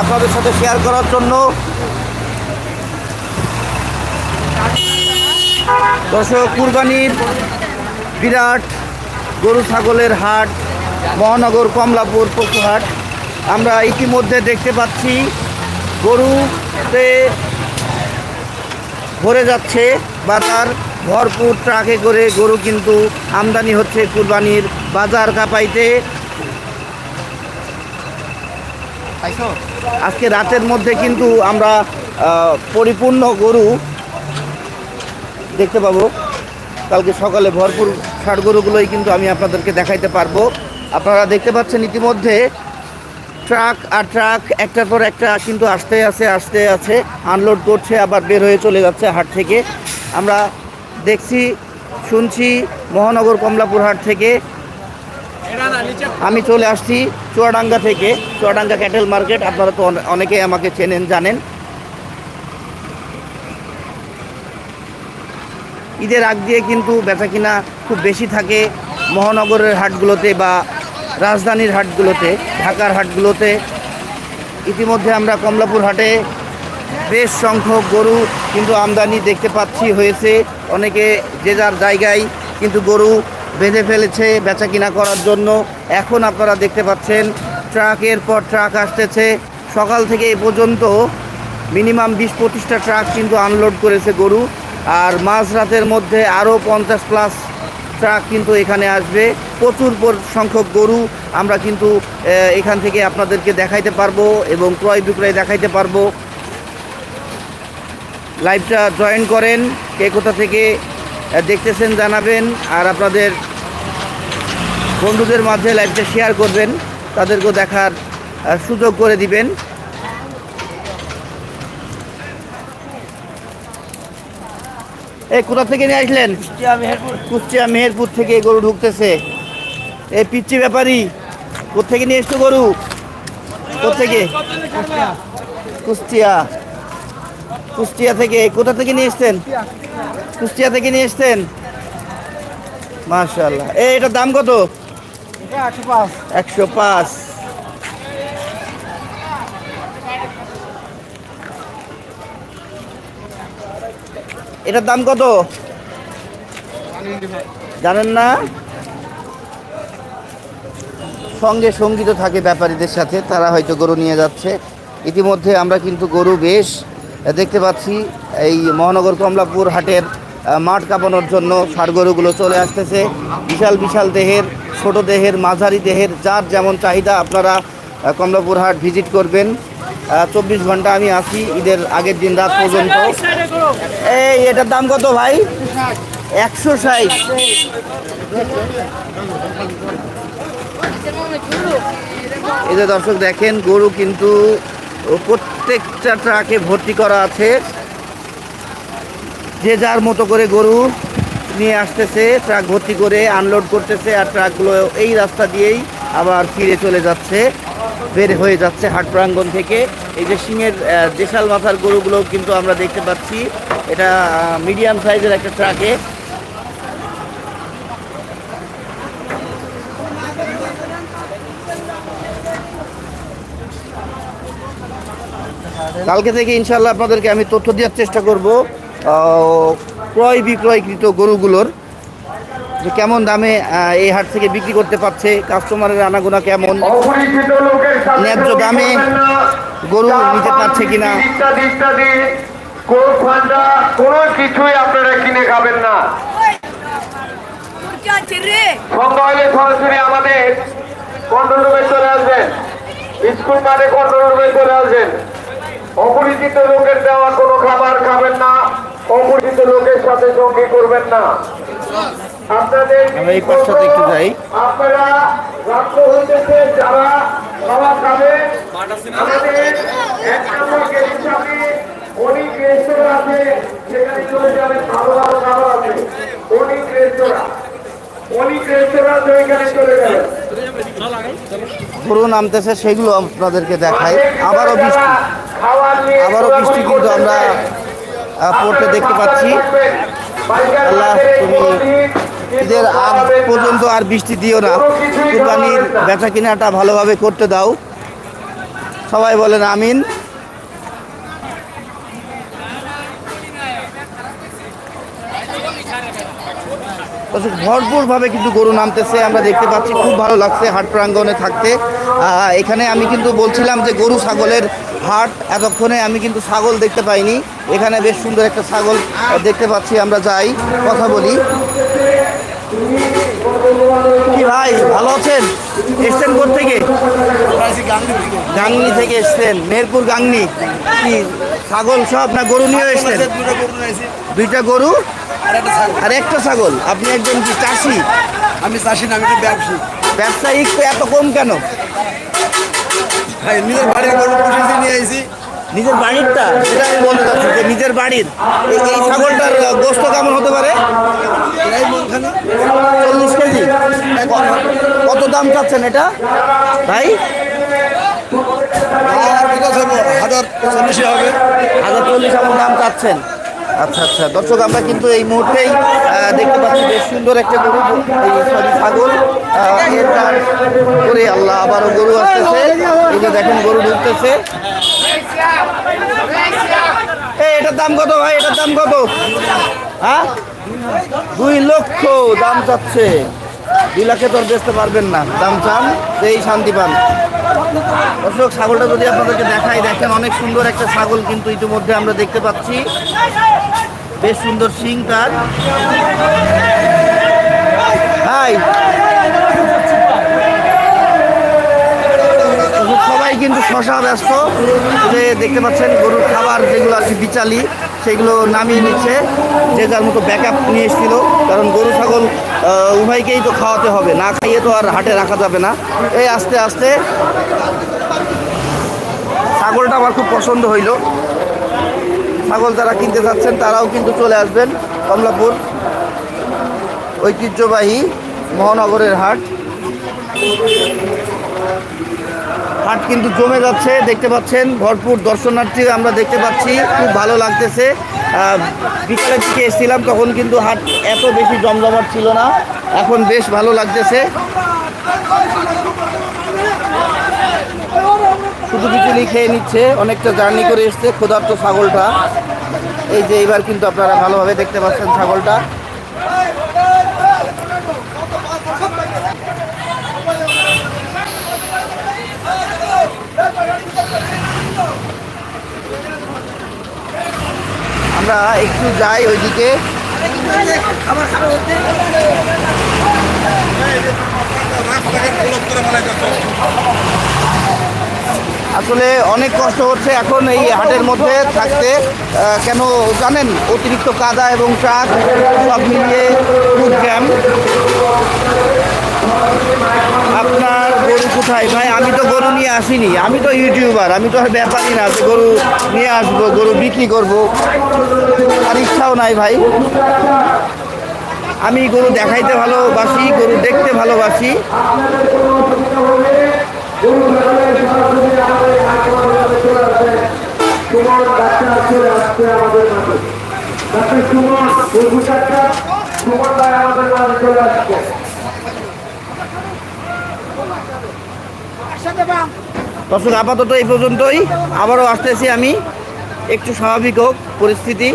আপনাদের সাথে শেয়ার করার জন্য। দর্শক, কুরবানির বিরাট গরু ছাগলের হাট, মহানগর কমলাপুর পশুহাট। আমরা ইতিমধ্যে দেখতে পাচ্ছি, গরুতে ভরে যাচ্ছে বাজার ভরপুর ট্রাকে করে গরু কিন্তু আমদানি হচ্ছে কুরবানির বাজার কাপাইতে। আজকে রাতের মধ্যে কিন্তু আমরা পরিপূর্ণ গরু দেখতে পাবো। কালকে সকালে ভরপুর ষাট গরুগুলোই কিন্তু আমি আপনাদেরকে দেখাইতে পারব। আপনারা দেখতে পাচ্ছেন ইতিমধ্যে ট্রাক আর ট্রাক একটার পর একটা কিন্তু আসতে আছে আসতে আছে। আনলোড করছে, আবার বের হয়ে চলে যাচ্ছে হাট থেকে। আমরা দেখছি, শুনছি মহানগর কমলাপুর হাট থেকে আমি চলে আসছি চুয়াডাঙ্গা থেকে, চুয়াডাঙ্গা ক্যাটেল মার্কেট আপনারা তো অনে- অনেকেই আমাকে চেনেন, জানেন। ঈদের আগ দিয়ে কিন্তু বেচা কিনা খুব বেশি থাকে মহানগরের হাটগুলোতে বা রাজধানীর হাটগুলোতে, ঢাকার হাটগুলোতে। ইতিমধ্যে আমরা কমলাপুর হাটে বেশ সংখ্যক গরু কিন্তু আমদানি দেখতে পাচ্ছি হয়েছে। অনেকে যে যার জায়গায় কিন্তু গরু বেঁধে ফেলেছে বেচা কিনা করার জন্য। এখন আপনারা দেখতে পাচ্ছেন, ট্রাকের পর ট্রাক আসতেছে। সকাল থেকে এ পর্যন্ত মিনিমাম বিশ পঁচিশটা ট্রাক কিন্তু আনলোড করেছে গরু। আর মাঝরাতের মধ্যে আরও পঞ্চাশ প্লাস ট্রাক কিন্তু এখানে আসবে। প্রচুর সংখ্যক গরু আমরা কিন্তু এখান থেকে আপনাদেরকে দেখাইতে পারব এবং ক্রয় বিক্রয় দেখাইতে পারব। লাইভটা জয়েন করেন, কে কোথা থেকে দেখতেছেন জানাবেন আর আপনাদের বন্ধুদের মাঝে লাইভটা শেয়ার করবেন তাদেরকেও দেখার সুযোগ করে দিবেন। এই কোথা থেকে নিয়ে আসলেন? কুষ্টিয়া মেহেরপুর। থেকে গরু ঢুকতেছে। এই পিচ্ছি ব্যাপারী কোথেকে নিয়ে এসছো গরু? কোথেকে কুষ্টিয়া। কুষ্টিয়া থেকে, কোথা থেকে নিয়ে এসছেন? কুষ্টিয়া থেকে নিয়ে এসছেন? মার্শাল্লাহ এই, এটার দাম কত? একশো পাঁচ। এটার দাম কত? জানেন না? সঙ্গে সংগীত থাকে ব্যাপারীদের সাথে, তারা হয়তো গরু নিয়ে যাচ্ছে। ইতিমধ্যে আমরা কিন্তু গরু বেশ দেখতে পাচ্ছি এই মহানগর কমলাপুর হাটের মাঠ কাঁপানোর জন্য গরুগুলো চলে আসতেছে। বিশাল বিশাল দেহের, ছোট দেহের, মাঝারি দেহের, যার যেমন চাহিদা আপনারা কমলাপুর হাট ভিজিট করবেন। চব্বিশ ঘণ্টা আমি আসি ঈদের আগের দিন রাত পর্যন্ত। এই, এটার দাম কত ভাই? একশো ষাট। এই দর্শক দেখেন, গরু কিন্তু প্রত্যেকটা ট্রাকে ভর্তি করা আছে। যে যার মতো করে গরু নিয়ে আসতেছে, ট্রাক ভর্তি করে আনলোড করতেছে আর ট্রাকগুলো এই রাস্তা দিয়েই আবার ফিরে চলে যাচ্ছে, বের হয়ে যাচ্ছে হাট প্রাঙ্গণ থেকে। এই যে সিংয়ের দেশাল মাথার গরুগুলো কিন্তু আমরা দেখতে পাচ্ছি। এটা মিডিয়াম সাইজের একটা ট্রাকে। কালকে থেকে ইনশাল্লাহ আপনাদেরকে আমি তথ্য দেওয়ার চেষ্টা করব ক্রয় বিক্রয়কৃত গরুগুলোর যে কেমন দামে এই হাট থেকে বিক্রি করতে পারছে কাস্টমারের আনাগোনা কেমন ন্যায্য দামে গরু নিতে পারছে কিনা। কোনো কিছুই আপনারা কিনে খাবেন না। সন্ধ্যা হলে সরাসরি আমাদের কন্ট্রোল রুমে চলে আসবেন। স্কুল মাঠে কন্ট্রোল রুমে চলে আসবেন। অপরিচিত লোকের দেওয়া কোনো খাবার খাবেন না অপরিচিত লোকের সাথে সঙ্গী করবেন না। আপনাদের আমরা এই পাশটাতে একটু যাই। আপনারা রাত্র হইতেছে যারা খাবার খাবেন আমাদের এক নম্বর গেট হিসাবে অনেক রেস্তোরাঁ আছে সেখানে চলে যাবেন ভালো ভালো খাবার আছে। অনেক রেস্তোরাঁ অনেক রেস্তোরাঁ আছে ওইখানে চলে যাবেন গরু নামতেছে সেগুলো আপনাদেরকে দেখায় আবারও বৃষ্টি। আবারও বৃষ্টি কিন্তু আমরা পড়তে দেখতে পাচ্ছি। আল্লাহ তুমি ঈদের আগ পর্যন্ত আর বৃষ্টি দিও না। কোরবানির বেচা কিনাটা ভালোভাবে করতে দাও। সবাই বলেন আমিন। ভরপুর ভাবে কিন্তু গরু নামতেছে, আমরা দেখতে পাচ্ছি, খুব ভালো লাগছে হাট প্রাঙ্গণে থাকতে। এখানে আমি কিন্তু বলছিলাম যে গরু ছাগলের হাট, এতক্ষণে আমি কিন্তু ছাগল দেখতে পাইনি। এখানে বেশ সুন্দর একটা ছাগল দেখতে পাচ্ছি, আমরা যাই, কথা বলি। কি ভাই, ভালো আছেন? এসছেন থেকে গাংনি থেকে এসছেন, মেহেরপুর গাংনি। কি, ছাগল সব না গরু নিয়ে এসছেন? দুইটা গরু? আর একটা ছাগল। আপনি একজন কি চাষি? আমি চাষি না আমি একটা ব্যবসায়ী। ব্যবসায়িক তো এত কম কেন? ভাই নিজের বাড়ির গরু পুষেছি নিয়ে আইছি। নিজের বাড়িরটা? সেটা আমি বলতে চাচ্ছি যে নিজের বাড়ির। এই ছাগলটার গোস্ত কেমন হতে পারে? চল্লিশ কেজি। কত দাম চাচ্ছেন এটা? ভাই? হাজার চল্লিশে হবে। হাজার চল্লিশ এমন দাম চাচ্ছেন। আচ্ছা আচ্ছা। দর্শক, আমরা কিন্তু এই মুহূর্তেই দেখতে পাচ্ছি বেশ সুন্দর একটা গরু সরি ছাগল। করে আল্লাহ আবারও গরু আসতেছে। এটা দেখুন, গরু ঢুকতেছে। এটার দাম কত ভাই? এটার দাম কত? হ্যাঁ? দুই লক্ষ দাম চাচ্ছে। দুই লাখে তো বেচতে পারবেন না। দাম চান সেই শান্তি পান। দর্শক, ছাগলটা যদি আপনাদেরকে দেখাই, দেখেন অনেক সুন্দর একটা ছাগল কিন্তু ইতিমধ্যে আমরা দেখতে পাচ্ছি। বেশ সুন্দর সিং তার। শশা ব্যস্ত। যে দেখতে পাচ্ছেন গরুর খাবার যেগুলো আর কি বিচালি, সেগুলো নামিয়ে নিচ্ছে। যে যার মতো ব্যাকআপ নিয়ে এসেছিল। কারণ গরু, ছাগল উভয়কেই তো খাওয়াতে হবে। না খাইয়ে তো আর হাটে রাখা যাবে না। এই আস্তে আস্তে ছাগলটা আমার খুব পছন্দ হইল। ছাগল যারা কিনতে চাচ্ছেন তারাও কিন্তু চলে আসবেন কমলাপুর। ঐতিহ্যবাহী মহানগরের হাট। হাট কিন্তু জমে যাচ্ছে, দেখতে পাচ্ছেন, ভরপুর দর্শনার্থী আমরা দেখতে পাচ্ছি, খুব ভালো লাগতেছে। বিকালের দিকে এসেছিলাম, তখন কিন্তু হাট এত বেশি জমজমাট ছিল না, এখন বেশ ভালো লাগতেছে। শুধু বিচুলি খেয়ে নিচ্ছে, অনেকটা জার্নি করে এসছে, ক্ষুধার্ত ছাগলটা। এই যে এবার কিন্তু আপনারা ভালোভাবে দেখতে পাচ্ছেন ছাগলটা। আমরা একটু যাই ওইদিকে। আসলে অনেক কষ্ট হচ্ছে এখন এই হাটের মধ্যে থাকতে। কেন জানেন, অতিরিক্ত কাদা এবং ট্রাক সব মিলিয়ে খুব জ্যাম। আপনার গরু কোথায় ভাই আমি তো গরু নিয়ে আসিনি আমি তো ইউটিউবার আমি তো আর ব্যাপারই না যে গরু নিয়ে আসব গরু বিক্রি করব আর ইচ্ছাও নাই ভাই আমি গরু দেখাইতে ভালোবাসি গরু দেখতে ভালোবাসি আমাদের চলে আসছে দর্শক আপাতত এই পর্যন্তই। আবারও আসতেছি আমি। একটু স্বাভাবিক হোক পরিস্থিতি।